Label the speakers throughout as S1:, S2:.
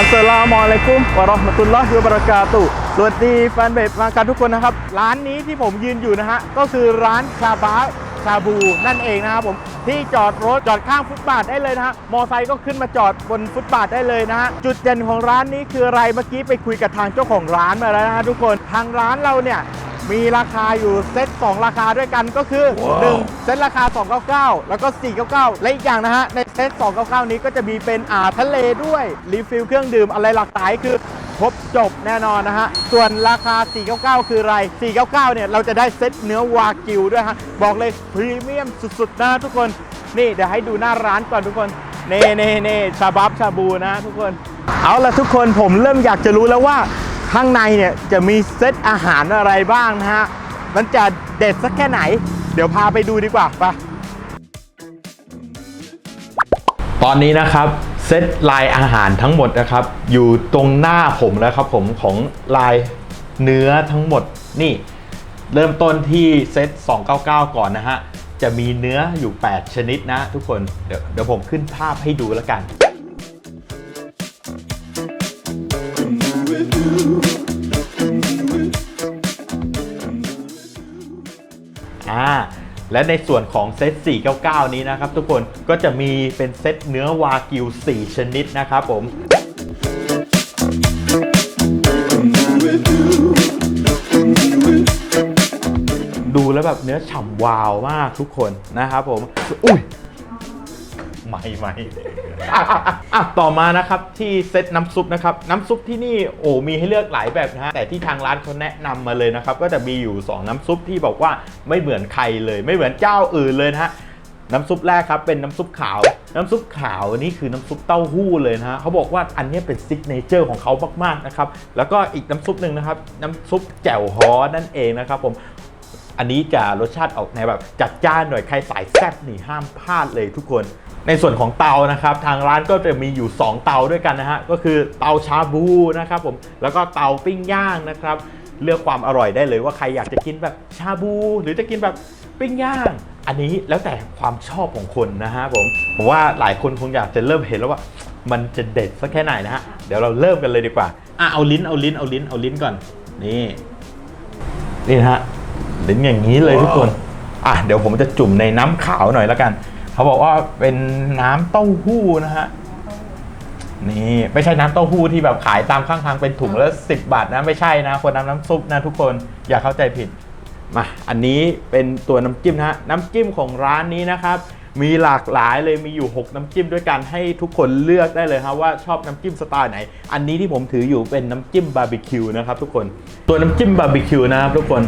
S1: วะเราะห์มะตุลลอฮิวะบะเราะกาตุสวัสดีแฟนเบสมากันทุกคนนะครับ ร้านนี้ที่ผมยืนอยู่นะฮะ ก็คือร้านชาบาชาบูนั่นเองนะครับผมที่จอดรถจอดข้างฟุตบาทได้เลยนะฮะมอไซค์ก็ขึ้นมาจอดบนฟุตบาทได้เลยนะฮะจุดเด่นของร้านนี้คืออะไรเมื่อกี้ไปคุยกับทางเจ้าของร้านมาแล้วนะฮะทุกคนทางร้านเราเนี่ย มีราคาอยู่เซต2ราคาด้วยกันก็คือ 1 เซตราคา 299 แล้วก็ 499 และอีกอย่างนะฮะ ในเซต299 นี้ก็จะมีเป็นอ่าทะเลด้วย รีฟิลเครื่องดื่มอะไรหลากหลายคือครบจบแน่นอนนะฮะ ส่วนราคา 499 คืออะไร 499 เนี่ย เราจะได้เซตเนื้อวากิวด้วยฮะ บอกเลยพรีเมียมสุดๆ นะทุกคน นี่เดี๋ยวให้ดูหน้าร้านก่อนทุกคน เน่เน่เน่ชาบับชาบูนะทุกคน เอาละทุกคนผมเริ่มอยากจะรู้แล้วว่า ข้างในเนี่ยจะมีเซตอาหารอะไรบ้างนะฮะ มันจะเด็ดสักแค่ไหน เดี๋ยวพาไปดูดีกว่าไปตอนนี้นะครับเซตลายอาหารทั้งหมดนะครับ อยู่ตรงหน้าผมแล้วครับผมของลายเนื้อทั้งหมดนี่ เริ่มต้นที่เซต299 ก่อนนะฮะ จะมีเนื้ออยู่ 8 ชนิดนะทุกคนเดี๋ยวเดี๋ยวผมขึ้นภาพให้ดูแล้วกัน อ่าและในส่วนของเซต 499 นี้นะครับทุกคนก็จะมีเป็นเซตเนื้อวากิว 4 ชนิดนะครับผมดูแล้วแบบเนื้อฉ่ำวาวมากทุกคนนะครับผม อุ้ย ไม่ไม่อะอะอะอะต่อมานะครับที่เซตน้ำซุปนะครับน้ำซุปที่นี่โอ้มีให้เลือกหลายแบบนะฮะแต่ที่ทางร้านเขาแนะนำมาเลยนะครับก็จะมีอยู่ 2 น้ำซุปที่บอกว่าไม่เหมือนใครเลย ไม่เหมือนเจ้าอื่นเลยนะฮะน้ำซุปแรกครับเป็นน้ำซุปขาว น้ำซุปขาวนี่คือน้ำซุปเต้าหู้เลยนะฮะเขาบอกว่าอันนี้เป็นซิกเนเจอร์ของเขามากๆนะครับแล้วก็อีกน้ำซุปหนึ่งนะครับน้ำซุปแจ่วฮอนั่นเองนะครับผมอันนี้จะรสชาติออกในแบบจัดจ้านหน่อยใครสายแซ่บนี่ห้ามพลาดเลยทุกคน ในส่วนของเตานะครับ ทางร้านก็จะมีอยู่ 2 เตาด้วยกันนะฮะก็คือเตาชาบูนะครับผมแล้วก็เตาปิ้งย่างนะครับ เลือกความอร่อยได้เลยว่าใครอยากจะกินแบบชาบู หรือจะกินแบบปิ้งย่าง อันนี้แล้วแต่ความชอบของคนนะฮะผมผมว่าหลายคนคงอยากจะเริ่มเห็นแล้วว่า มันจะเด็ดสักแค่ไหนนะฮะเดี๋ยวเราเริ่มกันเลยดีกว่าอะเอาลิ้นเอาลิ้นเอาลิ้นเอาลิ้นก่อนนี่นี่ฮะลิ้นอย่างนี้เลยทุกคนอะเดี๋ยวผมจะจุ่มในน้ำขาวหน่อยแล้วกัน เขาบอกว่าเป็นน้ำเต้าหู้นะฮะนี่ไม่ใช่น้ำเต้าหู้ที่แบบขายตามข้างทางเป็นถุงละสิบบาทนะไม่ใช่นะคนน้ำน้ำซุปนะทุกคนอย่าเข้าใจผิดมาอันนี้เป็นตัวน้ำจิ้มนะฮะน้ำจิ้มของร้านนี้นะครับ มีหลากหลายเลยมีอยู่ 6 น้ำจิ้มด้วยกันให้ทุกคนเลือกได้เลยครับว่าชอบน้ำจิ้มสไตล์ไหน อันนี้ที่ผมถืออยู่เป็นน้ำจิ้มบาร์บีคิวนะครับทุกคนตัวน้ำจิ้มบาร์บีคิวนะครับทุกคน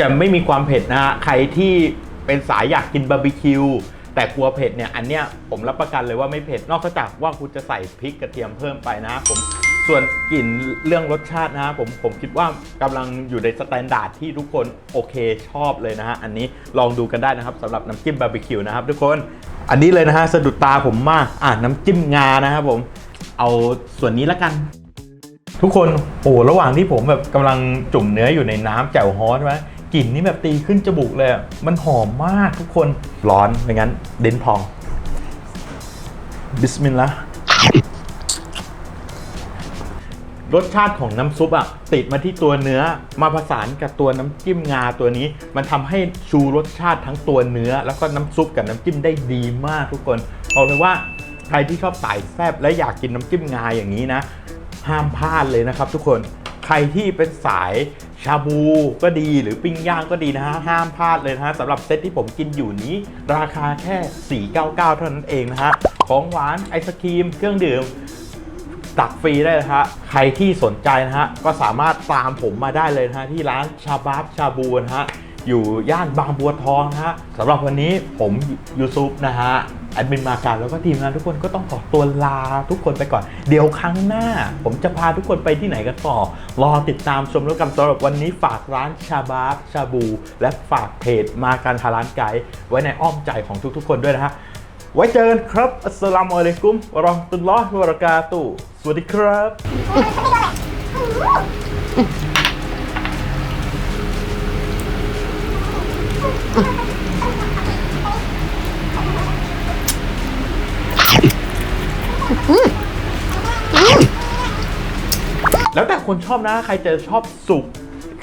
S1: จะไม่มีความเผ็ดนะฮะใครที่เป็นสายอยากกินบาร์บีคิว แต่กลัวเผ็ดเนี่ยอันเนี้ยผมรับประกันเลยว่าไม่เผ็ดนอกจากว่าคุณจะใส่พริกกระเทียมเพิ่มไปนะผมส่วนกลิ่นเรื่องรสชาตินะผมผมคิดว่ากำลังอยู่ในสแตนดาร์ดที่ทุกคนโอเคชอบเลยนะฮะอันนี้ลองดูกันได้นะครับสำหรับน้ำจิ้มบาร์บีคิวนะครับทุกคนอันนี้เลยนะฮะสะดุดตาผมมากอะน้ำจิ้มงานะครับผมเอาส่วนนี้ละกัน ทุกคนโอ้ระหว่างที่ผมแบบกำลังจุ่มเนื้ออยู่ในน้ำแจ่วฮอสไว้ กลิ่นนี่แบบตีขึ้นจมูกเลยอะมันหอมมากทุกคนร้อนไม่งั้นเด่นพอง บิสมิลลาห์รสชาติของน้ำซุปอะติดมาที่ตัวเนื้อมาผสานกับตัวน้ำจิ้มงาตัวนี้ มันทำให้ชูรสชาติทั้งตัวเนื้อ แล้วก็น้ำซุปกับน้ำจิ้มได้ดีมากทุกคนบอกเลยว่าใครที่ชอบสายแซ่บและอยากกินน้ำจิ้มงาอย่างนี้นะ ห้ามพลาดเลยนะครับทุกคน ใครที่เป็นสายชาบูก็ดีหรือปิ้งย่างก็ดีนะฮะ ห้ามพลาดเลยนะฮะสำหรับเซตที่ผมกินอยู่นี้ ราคาแค่ 499 เท่านั้นเองนะฮะ ของหวานไอศครีม เครื่องดื่มตักฟรีได้นะฮะ ใครที่สนใจนะฮะ ก็สามารถตามผมมาได้เลยนะฮะ ที่ร้านชาบาบชาบูนะฮะ อยู่ย่านบางบัวทองนะฮะสำหรับวันนี้ผมยูซุปนะฮะ อดมินมาการแล้วก็ทีมงานทุกคนก็ต้องขอตัวลาทุกคนไปก่อน เดี๋ยวครั้งหน้า ผมจะพาทุกคนไปที่ไหนกันต่อ รอติดตามชมแล้วกันสำหรับวันนี้ฝากร้านชาบาบชาบู และฝากเพจมาการทาร้านไกด์ไว้ในอ้อมใจของทุกๆ คนด้วยนะฮะไว้เจอกันครับอัสสลามุอะลัยกุมวะเราะห์มะตุลลอฮิวะบะเราะกาตุฮ์สวัสดีครับแแล้วแต่คนชอบนะ ใครจะชอบสุก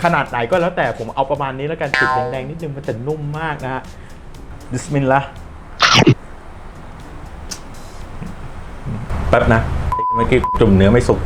S1: ขนาดไหนก็แล้วแต่ผมเอาประมาณนี้แล้วกันสุกแดงๆนิดนึงมันจะนุ่มมากนะฮะบิสมิลลาห์แป๊บนะเมื่อกี้จุ่มเนื้อไม่สุก